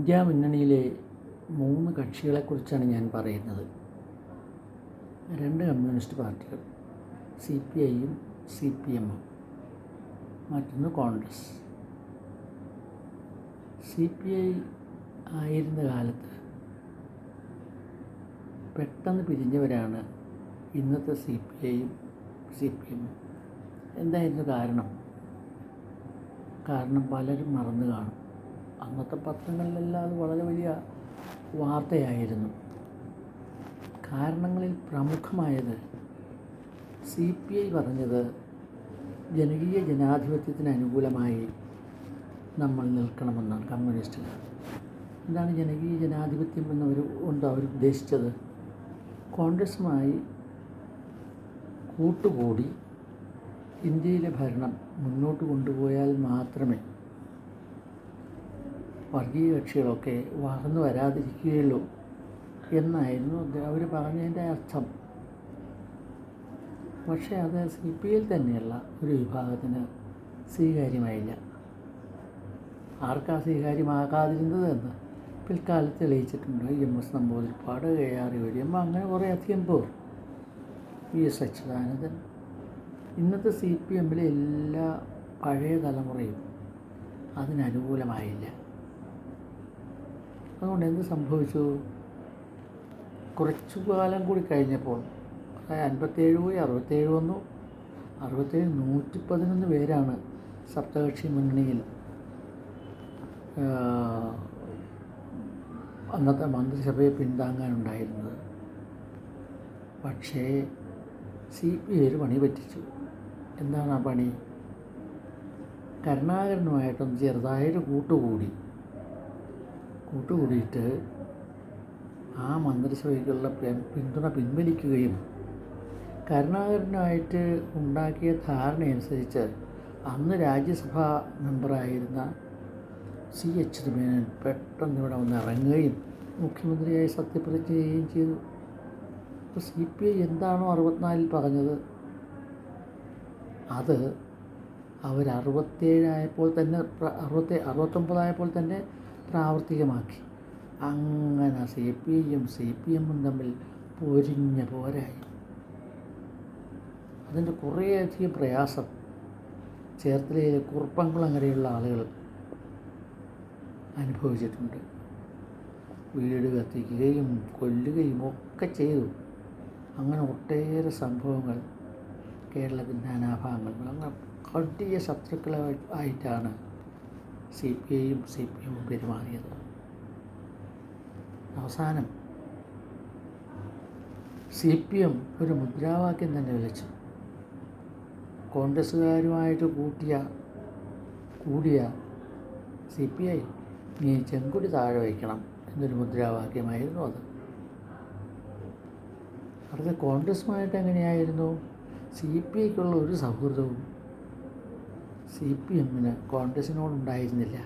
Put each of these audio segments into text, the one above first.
India മുന്നണിയിലെ മൂന്ന് കക്ഷികളെക്കുറിച്ചാണ് ഞാൻ പറയുന്നത്. രണ്ട് കമ്മ്യൂണിസ്റ്റ് പാർട്ടികൾ സി പി ഐയും സി പി എമ്മും. മറ്റൊന്ന് കോൺഗ്രസ്. സി പി ഐ ആയിരുന്ന കാലത്ത് പെട്ടെന്ന് പിരിഞ്ഞവരാണ് ഇന്നത്തെ സി പി ഐയും സി പി എമ്മും. എന്തായിരുന്നു കാരണം? കാരണം പലരും മറന്നു കാണും. അന്നത്തെ പത്രങ്ങളിലെല്ലാം അത് വളരെ വലിയ വാർത്തയായിരുന്നു. കാരണങ്ങളിൽ പ്രമുഖമായത് സി പി ഐ പറഞ്ഞത് ജനകീയ ജനാധിപത്യത്തിന് അനുകൂലമായി നമ്മൾ നിൽക്കണമെന്നാണ് കമ്മ്യൂണിസ്റ്റുകൾ എന്താണ് ജനകീയ ജനാധിപത്യം എന്നവർ കൊണ്ട് അവർ ഉദ്ദേശിച്ചത്? കോൺഗ്രസുമായി കൂട്ടുകൂടി ഇന്ത്യയിലെ ഭരണം മുന്നോട്ട് കൊണ്ടുപോയാൽ മാത്രമേ വർഗീയ കക്ഷികളൊക്കെ വളർന്നു വരാതിരിക്കുകയുള്ളൂ എന്നായിരുന്നു അവർ പറഞ്ഞതിന്റെ അർത്ഥം. പക്ഷേ അത് സി പി ഐയിൽ തന്നെയുള്ള ഒരു വിഭാഗത്തിന് സ്വീകാര്യമായില്ല. ആർക്കാ സ്വീകാര്യമാകാതിരുന്നതെന്ന് പിൽക്കാലത്ത് തെളിയിച്ചിട്ടുണ്ട്. M S Namboodiripad A R യുരിയമ്മ അങ്ങനെ കുറേ അധികം പേർ. V S Achuthanandan. ഇന്നത്തെ സി പി എമ്മിലെ എല്ലാ പഴയ തലമുറയും അതിനനുകൂലമായില്ല. അതുകൊണ്ട് എന്ത് സംഭവിച്ചു? കുറച്ചു കാലം കൂടി കഴിഞ്ഞപ്പോൾ അതായത് അൻപത്തേഴ് പോയി അറുപത്തേഴ് വന്നു. അറുപത്തേഴ് നൂറ്റി പതിനൊന്ന് പേരാണ് സപ്തകക്ഷി മുന്നണിയിൽ അന്നത്തെ മന്ത്രിസഭയെ പിന്താങ്ങാനുണ്ടായിരുന്നത്. പക്ഷേ സി പി ഐ ഒരു പണി പറ്റിച്ചു. എന്താണ് ആ പണി? കരുണാകരനുമായിട്ടൊന്ന് ചെറുതായിട്ട് കൂട്ടുകൂടി. കൂട്ടുകൂടിയിട്ട് ആ മന്ത്രിസഭയ്ക്കുള്ള പിന്തുണ പിൻവലിക്കുകയും കരുണാകരനുമായിട്ട് ഉണ്ടാക്കിയ ധാരണയനുസരിച്ച് അന്ന് രാജ്യസഭാ മെമ്പറായിരുന്ന സി എച്ച് മേനൻ പെട്ടെന്ന് ഇവിടെ വന്ന് ഇറങ്ങുകയും മുഖ്യമന്ത്രിയായി സത്യപ്രതിജ്ഞ ചെയ്യുകയും ചെയ്തു. അപ്പോൾ സി പി ഐ എന്താണോ അറുപത്തിനാലിൽ പറഞ്ഞത് അത് അവർ അറുപത്തേഴായപ്പോൾ തന്നെ അറുപത്തി അറുപത്തൊമ്പതായപ്പോൾ തന്നെ പ്രാവർത്തികമാക്കി. അങ്ങനെ സി പി ഐയും സി പി എമ്മും തമ്മിൽ പൊരിഞ്ഞ പോരായി. അതിന്റെ കുറേയധികം പ്രയാസം ചേർത്തലയിലെ കുറുപ്പംകുളങ്ങരയുള്ള ആളുകൾ അനുഭവിച്ചിട്ടുണ്ട്. വീട് കത്തിക്കുകയും കൊല്ലുകയും ഒക്കെ ചെയ്തു. അങ്ങനെ ഒട്ടേറെ സംഭവങ്ങൾ കേരളത്തിന്റെ അനാഭാഗങ്ങൾ അങ്ങനെ കടിയ ശത്രുക്കളായി ആയിട്ടാണ് സി പി ഐയും സി പി എമ്മും പെരുമാറിയത്. അവസാനം സി പി എം ഒരു മുദ്രാവാക്യം തന്നെ വിളിച്ചു. കോൺഗ്രസ്സുകാരുമായിട്ട് കൂട്ടിയ കൂടിയ സി പി ഐ നീ ചെങ്കുടി താഴെ വയ്ക്കണം എന്നൊരു മുദ്രാവാക്യമായിരുന്നു അത്. അടുത്ത കോൺഗ്രസ്സുമായിട്ട് എങ്ങനെയായിരുന്നു? സി പി ഐക്കുള്ള ഒരു സൗഹൃദവും സി പി എമ്മിന് കോൺഗ്രസിനോടുണ്ടായിരുന്നില്ല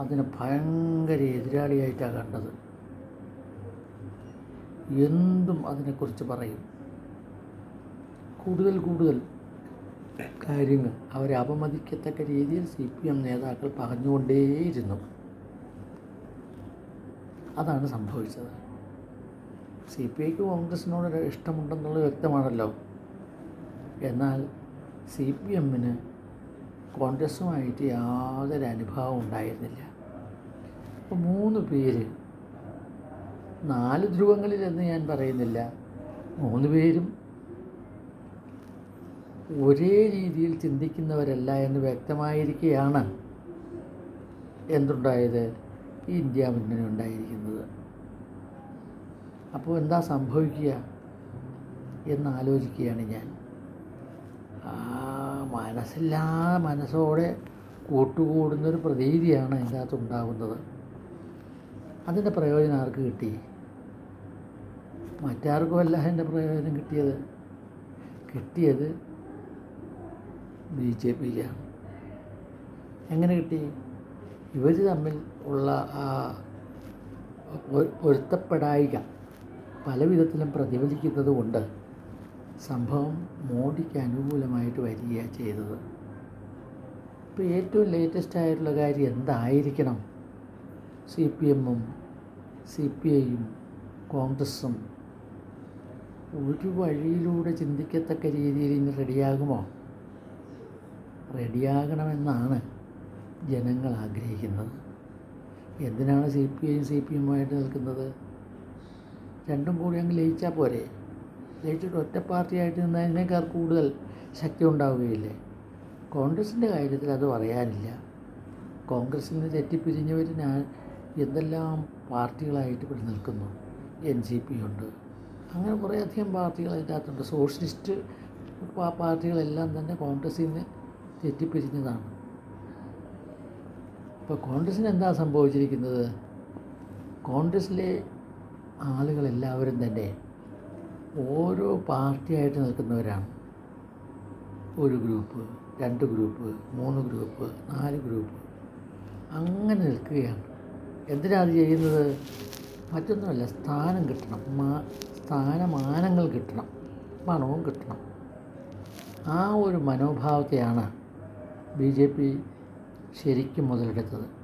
അതിന് ഭയങ്കര എതിരാളിയായിട്ടാണ് കണ്ടത്. എന്തും അതിനെക്കുറിച്ച് പറയും. കൂടുതൽ കൂടുതൽ കാര്യങ്ങൾ അവരെ അപമതിക്കത്തക്ക രീതിയിൽ സി പി എം നേതാക്കൾ പറഞ്ഞുകൊണ്ടേയിരുന്നു. അതാണ് സംഭവിച്ചത്. സി പി ഐക്ക് കോൺഗ്രസിനോട് ഇഷ്ടമുണ്ടെന്നുള്ളത് വ്യക്തമാണല്ലോ. എന്നാൽ സി പി എമ്മിന് കോൺഗ്രസുമായിട്ട് യാതൊരു അനുഭവം ഉണ്ടായിരുന്നില്ല. അപ്പോൾ മൂന്ന് പേര് നാല് ധ്രുവങ്ങളിലെന്ന് ഞാൻ പറയുന്നില്ല മൂന്ന് പേരും ഒരേ രീതിയിൽ ചിന്തിക്കുന്നവരല്ല എന്ന് വ്യക്തമായിരിക്കുകയാണ് എന്തുണ്ടായത് ഈ ഇന്ത്യ മുന്നണി ഉണ്ടായിരിക്കുന്നത്. അപ്പോൾ എന്താ സംഭവിക്കുക എന്നാലോചിക്കുകയാണ് ഞാൻ. മനസ്സില്ലാ മനസ്സോടെ കൂട്ടുകൂടുന്നൊരു പ്രതീതിയാണ് അതിന്റെ അകത്ത് ഉണ്ടാകുന്നത് അതിന്റെ പ്രയോജനം ആർക്ക് കിട്ടി? മറ്റാർക്കുമല്ല അതിന്റെ പ്രയോജനം കിട്ടിയത്? കിട്ടിയത് ബി ജെ പിയിലാണ്. എങ്ങനെ കിട്ടി? ഇവർ തമ്മിൽ ഉള്ള ആ പൊരുത്തപ്പെടായിക പല വിധത്തിലും പ്രതിഫലിക്കുന്നത് കൊണ്ട് സംഭവം മോഡിക്ക് അനുകൂലമായിട്ട് വരികയാണ് ചെയ്തത്. ഇപ്പോൾ ഏറ്റവും ലേറ്റസ്റ്റ് ആയിട്ടുള്ള കാര്യം എന്തായിരിക്കണം? സി പി എമ്മും സി പി ഐയും കോൺഗ്രസും ഒരു വഴിയിലൂടെ ചിന്തിക്കത്തക്ക രീതിയിൽ ഇനി റെഡിയാകുമോ? റെഡിയാകണമെന്നാണ് ജനങ്ങൾ ആഗ്രഹിക്കുന്നത്. എന്തിനാണ് സി പി ഐയും സി പി എമ്മുമായിട്ട് നിൽക്കുന്നത്? രണ്ടും കൂടി അങ്ങ് ലയിച്ചാൽ പോരെ? ലയിച്ചിട്ട് ഒറ്റ പാർട്ടിയായിട്ട് നിന്നതിനേക്കാൾ കൂടുതൽ ശക്തി ഉണ്ടാവുകയില്ലേ? കോൺഗ്രസിന്റെ കാര്യത്തിൽ അത് പറയാനില്ല. കോൺഗ്രസിൽ നിന്ന് തെറ്റിപ്പിരിഞ്ഞവർ ഞാൻ എന്തെല്ലാം പാർട്ടികളായിട്ട് ഇവിടെ നിൽക്കുന്നു? എൻ സി പി ഉണ്ട്. അങ്ങനെ കുറേയധികം പാർട്ടികൾ അതിന്റെ അകത്തുണ്ട്. സോഷ്യലിസ്റ്റ് പാർട്ടികളെല്ലാം തന്നെ കോൺഗ്രസിൽ നിന്ന് തെറ്റിപ്പിരിഞ്ഞതാണ്. ഇപ്പോൾ കോൺഗ്രസ്സിന് എന്താ സംഭവിച്ചിരിക്കുന്നത്? കോൺഗ്രസ്സിലെ ആളുകളെല്ലാവരും തന്നെ ഓരോ പാർട്ടിയായിട്ട് നിൽക്കുന്നവരാണ്. ഒരു ഗ്രൂപ്പ് രണ്ട് ഗ്രൂപ്പ് മൂന്ന് ഗ്രൂപ്പ് നാല് ഗ്രൂപ്പ്. അങ്ങനെ നിൽക്കുകയാണ്. എന്തിനാണ് അത് ചെയ്യുന്നത്? മറ്റൊന്നുമല്ല സ്ഥാനം കിട്ടണം. മാ സ്ഥാനമാനങ്ങൾ കിട്ടണം. പണവും കിട്ടണം. ആ ഒരു മനോഭാവത്തെയാണ് ബി ജെ പി ശരിക്കും മുതലെടുത്തത്.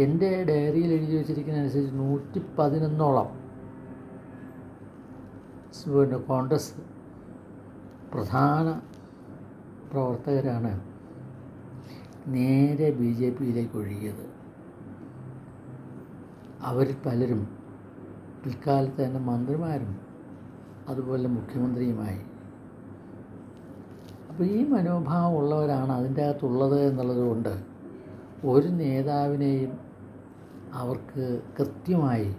എന്റെ ഡയറിയിൽ എഴുതി വച്ചിരിക്കുന്ന അനുസരിച്ച് നൂറ്റി പതിനൊന്നോളം പിന്നെ കോൺഗ്രസ് പ്രധാന പ്രവർത്തകരാണ് നേരെ ബി ജെ പിയിലേക്ക് ഒഴുകിയത്. അവരിൽ പലരും പിൽക്കാലത്ത് തന്നെ മന്ത്രിമാരും അതുപോലെ മുഖ്യമന്ത്രിയുമായി. അപ്പോൾ ഈ മനോഭാവം ഉള്ളവരാണ് അതിന്റെ അകത്തുള്ളത് എന്നുള്ളത് കൊണ്ട് ഒരു നേതാവിനെയും അവർക്ക് കൃത്യമായി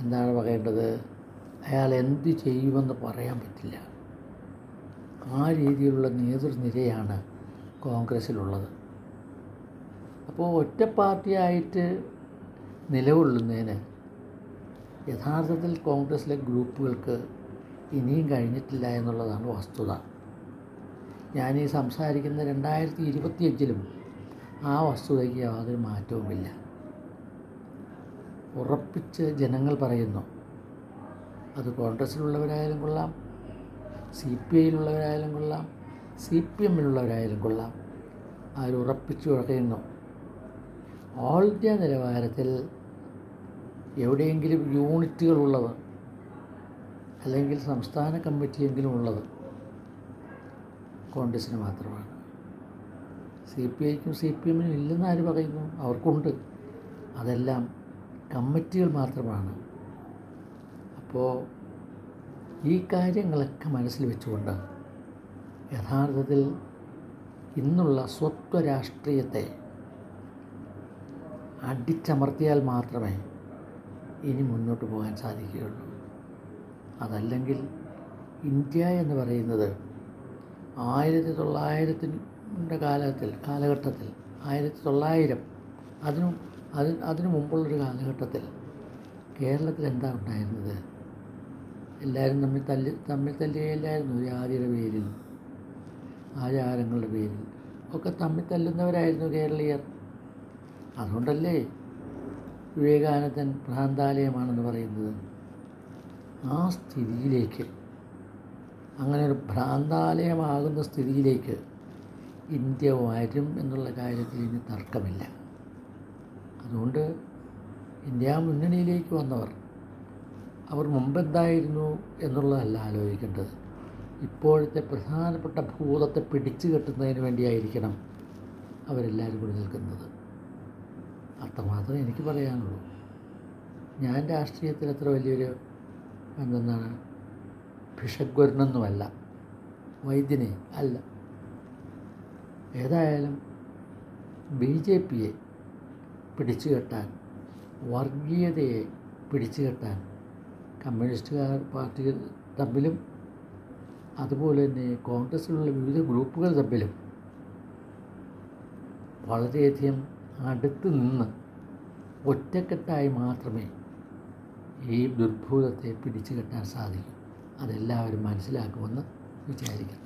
എന്താണ് പറയേണ്ടത്? അയാൾ എന്ത് ചെയ്യുമെന്ന് പറയാൻ പറ്റില്ല. ആ രീതിയിലുള്ള നേതൃനിരയാണ് കോൺഗ്രസ്സിലുള്ളത്. അപ്പോൾ ഒറ്റ പാർട്ടിയായിട്ട് നിലകൊള്ളുന്നതിന് യഥാർത്ഥത്തിൽ കോൺഗ്രസ്സിലെ ഗ്രൂപ്പുകൾക്ക് ഇനിയും കഴിഞ്ഞിട്ടില്ല എന്നുള്ളതാണ് വസ്തുത. ഞാനീ സംസാരിക്കുന്ന രണ്ടായിരത്തി ഇരുപത്തിയഞ്ചിലും ആ വസ്തുതയ്ക്ക് യാതൊരു മാറ്റവുമില്ല. ഉറപ്പിച്ച് ജനങ്ങൾ പറയുന്നു അത് കോൺഗ്രസ്സിലുള്ളവരായാലും കൊള്ളാം സി പി ഐയിലുള്ളവരായാലും കൊള്ളാം സി പി എമ്മിലുള്ളവരായാലും കൊള്ളാം. അവരുറപ്പിച്ചു കഴിയുന്നു ഓൾ ഇന്ത്യ നിലവാരത്തിൽ എവിടെയെങ്കിലും യൂണിറ്റുകളുള്ളത് അല്ലെങ്കിൽ സംസ്ഥാന കമ്മിറ്റിയെങ്കിലും ഉള്ളത് കോൺഗ്രസ്സിന് മാത്രമാണ്. സി പി ഐക്കും സി പി എമ്മിനും ഇല്ലെന്ന് ആര് പറയുന്നു? അവർക്കുണ്ട്. അതെല്ലാം കമ്മിറ്റികൾ മാത്രമാണ്. അപ്പോൾ ഈ കാര്യങ്ങളൊക്കെ മനസ്സിൽ വെച്ചുകൊണ്ട് യഥാർത്ഥത്തിൽ ഇന്നുള്ള സ്വത്വ രാഷ്ട്രീയത്തെ അടിച്ചമർത്തിയാൽ മാത്രമേ ഇനി മുന്നോട്ട് പോകാൻ സാധിക്കുകയുള്ളൂ. അതല്ലെങ്കിൽ ഇന്ത്യ എന്ന് പറയുന്നത് ആയിരത്തി തൊള്ളായിരത്തിന്റെ കാലത്തിൽ കാലഘട്ടത്തിൽ ആയിരത്തി തൊള്ളായിരം അതിനും അതിന് അതിനു മുമ്പുള്ളൊരു കാലഘട്ടത്തിൽ കേരളത്തിൽ എന്താ ഉണ്ടായിരുന്നത്? എല്ലാവരും തമ്മിൽ തല്ലി തമ്മിൽ തല്ലുകയില്ലായിരുന്നു ജാതിയുടെ പേരിൽ ആചാരങ്ങളുടെ പേരിൽ. ഒക്കെ തമ്മിൽ തല്ലുന്നവരായിരുന്നു കേരളീയർ. അതുകൊണ്ടല്ലേ വിവേകാനന്ദൻ ഭ്രാന്താലയമാണെന്ന് പറയുന്നത്? ആ സ്ഥിതിയിലേക്ക് അങ്ങനെ ഒരു ഭ്രാന്താലയമാകുന്ന സ്ഥിതിയിലേക്ക് ഇന്ത്യ വരും എന്നുള്ള കാര്യത്തിൽ ഇനി തർക്കമില്ല. അതുകൊണ്ട് ഇന്ത്യ മുന്നണിയിലേക്ക് വന്നവർ അവർ മുമ്പെന്തായിരുന്നു എന്നുള്ളതല്ല ആലോചിക്കേണ്ടത്. ഇപ്പോഴത്തെ പ്രധാനപ്പെട്ട ഭൂതത്തെ പിടിച്ചു കെട്ടുന്നതിന് വേണ്ടിയായിരിക്കണം അവരെല്ലാവരും കൂടി നിൽക്കുന്നത്. അത്രമാത്രമേ എനിക്ക് പറയാനുള്ളൂ. ഞാൻ രാഷ്ട്രീയത്തിൽ അത്ര വലിയൊരു എന്തെന്നാണ് ഭിഷഗ്വരനൊന്നുമല്ല. വൈദ്യനെ അല്ല. ഏതായാലും ബി ജെ പിയെ പിടിച്ചു കെട്ടാൻ വർഗീയതയെ പിടിച്ചു കെട്ടാൻ കമ്മ്യൂണിസ്റ്റുകാർ പാർട്ടികൾ തമ്മിലും അതുപോലെ തന്നെ കോൺഗ്രസ്സിലുള്ള വിവിധ ഗ്രൂപ്പുകൾ തമ്മിലും വളരെയധികം അടുത്ത് നിന്ന് ഒറ്റക്കെട്ടായി മാത്രമേ ഈ ദുർഭൂതത്തെ പിടിച്ചു കെട്ടാൻ സാധിക്കൂ. അതെല്ലാവരും മനസ്സിലാക്കുമെന്ന് വിചാരിക്കുന്നു.